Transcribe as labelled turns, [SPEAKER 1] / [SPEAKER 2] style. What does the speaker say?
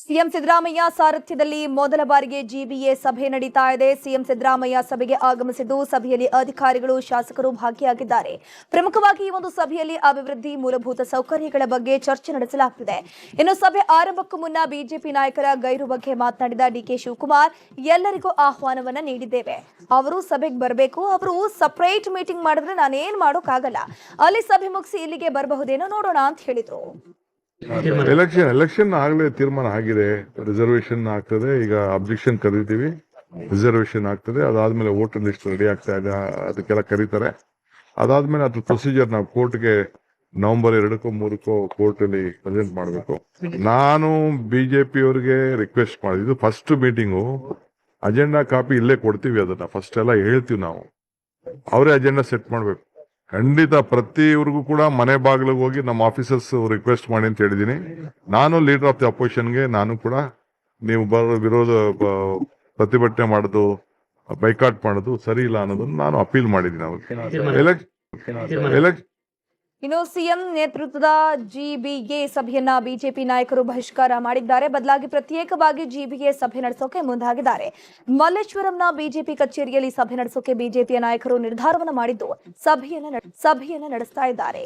[SPEAKER 1] CM Siddaramaiah ಸಾರಥ್ಯದಲ್ಲಿ ಮೊದಲ ಬಾರಿಗೆ GBA ಸಭೆ ನಡೀತಾ ಇದೆ. ಸಿಎಂ ಸಿದ್ದರಾಮಯ್ಯ ಸಭೆಗೆ ಆಗಮಿಸಿದ್ದು ಸಭೆಯಲ್ಲಿ ಅಧಿಕಾರಿಗಳು, ಶಾಸಕರು ಭಾಗಿಯಾಗಿದ್ದಾರೆ. ಪ್ರಮುಖವಾಗಿ ಈ ಒಂದು ಸಭೆಯಲ್ಲಿ ಅಭಿವೃದ್ಧಿ, ಮೂಲಭೂತ ಸೌಕರ್ಯಗಳ ಬಗ್ಗೆ ಚರ್ಚೆ ನಡೆಸಲಾಗುತ್ತಿದೆ ಇನ್ನು ಸಭೆ ಆರಂಭಕ್ಕೂ ಮುನ್ನ ಬಿಜೆಪಿ ನಾಯಕರ ಗೈರು ಬಗ್ಗೆ ಮಾತನಾಡಿದ ಡಿಕೆ ಶಿವಕುಮಾರ್, ಎಲ್ಲರಿಗೂ ಆಹ್ವಾನವನ್ನ ನೀಡಿದ್ದೇವೆ. ಅವರು ಸಭೆಗೆ ಬರಬೇಕು. ಅವರು ಸಪರೇಟ್ ಮೀಟಿಂಗ್ ಮಾಡಿದ್ರೆ ನಾನೇನ್ ಮಾಡೋಕ್ಕಾಗಲ್ಲ. ಅಲ್ಲಿ ಸಭೆ ಮುಗಿಸಿ ಇಲ್ಲಿಗೆ ಬರಬಹುದೇನೋ ನೋಡೋಣ ಅಂತ ಹೇಳಿದ್ರು.
[SPEAKER 2] ಎಲೆಕ್ಷನ್ ಎಲೆಕ್ಷನ್ ಆಗ್ಲೇ ತೀರ್ಮಾನ ಆಗಿದೆ. ರಿಸರ್ವೇಶನ್ ಆಗ್ತದೆ. ಈಗ ಅಬ್ಜೆಕ್ಷನ್ ಕರೀತೀವಿ. ರಿಸರ್ವೇಶನ್ ಆಗ್ತದೆ. ಅದಾದ್ಮೇಲೆ ವೋಟರ್ ಲಿಸ್ಟ್ ರೆಡಿ ಆಗ್ತಾ ಇದೆ. ಅದಕ್ಕೆಲ್ಲ ಕರೀತಾರೆ. ಅದಾದ್ಮೇಲೆ ಅದ್ರ ಪ್ರೊಸೀಜರ್ ನಾವು ಕೋರ್ಟ್ಗೆ ನವೆಂಬರ್ ಎರಡಕ್ಕೂ, ಮೂರಕ್ಕೂ ಕೋರ್ಟ್ ಅಲ್ಲಿ ಪ್ರೆಸೆಂಟ್ ಮಾಡಬೇಕು. ನಾನು ಬಿಜೆಪಿ ಅವರಿಗೆ ರಿಕ್ವೆಸ್ಟ್ ಮಾಡಿದ್ದು ಫಸ್ಟ್ ಮೀಟಿಂಗು ಅಜೆಂಡಾ ಕಾಪಿ ಇಲ್ಲೇ ಕೊಡ್ತೀವಿ ಅದನ್ನ. ಫಸ್ಟ್ ಎಲ್ಲ ಹೇಳ್ತೀವಿ ನಾವು. ಅವರೇ ಅಜೆಂಡಾ ಸೆಟ್ ಮಾಡ್ಬೇಕು. ಖಂಡಿತ ಪ್ರತಿಯವ್ರಿಗೂ ಕೂಡ ಮನೆ ಬಾಗಿಲಿಗೆ ಹೋಗಿ ನಮ್ಮ ಆಫೀಸರ್ಸ್ ರಿಕ್ವೆಸ್ಟ್ ಮಾಡಿ ಅಂತ ಹೇಳಿದೀನಿ ನಾನು ಲೀಡರ್ ಆಫ್ ದಿ ಅಪೋಸಿಷನ್ಗೆ ನಾನು ಕೂಡ ನೀವು ಬರೋ ವಿರೋಧ ಪ್ರತಿಭಟನೆ ಮಾಡೋದು ಬೈಕಾಟ್ ಮಾಡೋದು ಸರಿ ಇಲ್ಲ ಅನ್ನೋದನ್ನ ನಾನು ಅಪೀಲ್ ಮಾಡಿದ್ದೀನಿ ಅವ್ರಿಗೆ. ಎಲೆಕ್ಷನ್
[SPEAKER 1] ಇನ್ನು ಸಿಎಂ ನೇತೃತ್ವದ ಜಿಬಿಎ ಸಭೆಯನ್ನ ಬಿಜೆಪಿ ನಾಯಕರು ಬಹಿಷ್ಕಾರ ಮಾಡಿದ್ದಾರೆ. ಬದಲಾಗಿ ಪ್ರತ್ಯೇಕವಾಗಿ ಜಿಬಿಎ ಸಭೆ ನಡೆಸೋಕೆ ಮುಂದಾಗಿದ್ದಾರೆ. ಮಲ್ಲೇಶ್ವರಂನ ಬಿಜೆಪಿ ಕಚೇರಿಯಲ್ಲಿ ಸಭೆ ನಡೆಸೋಕೆ ಬಿಜೆಪಿಯ ನಾಯಕರು ನಿರ್ಧಾರವನ್ನು ಮಾಡಿದ್ದು ಸಭೆಯನ್ನ ಸಭೆಯನ್ನ ನಡೆಸ್ತಾ ಇದ್ದಾರೆ.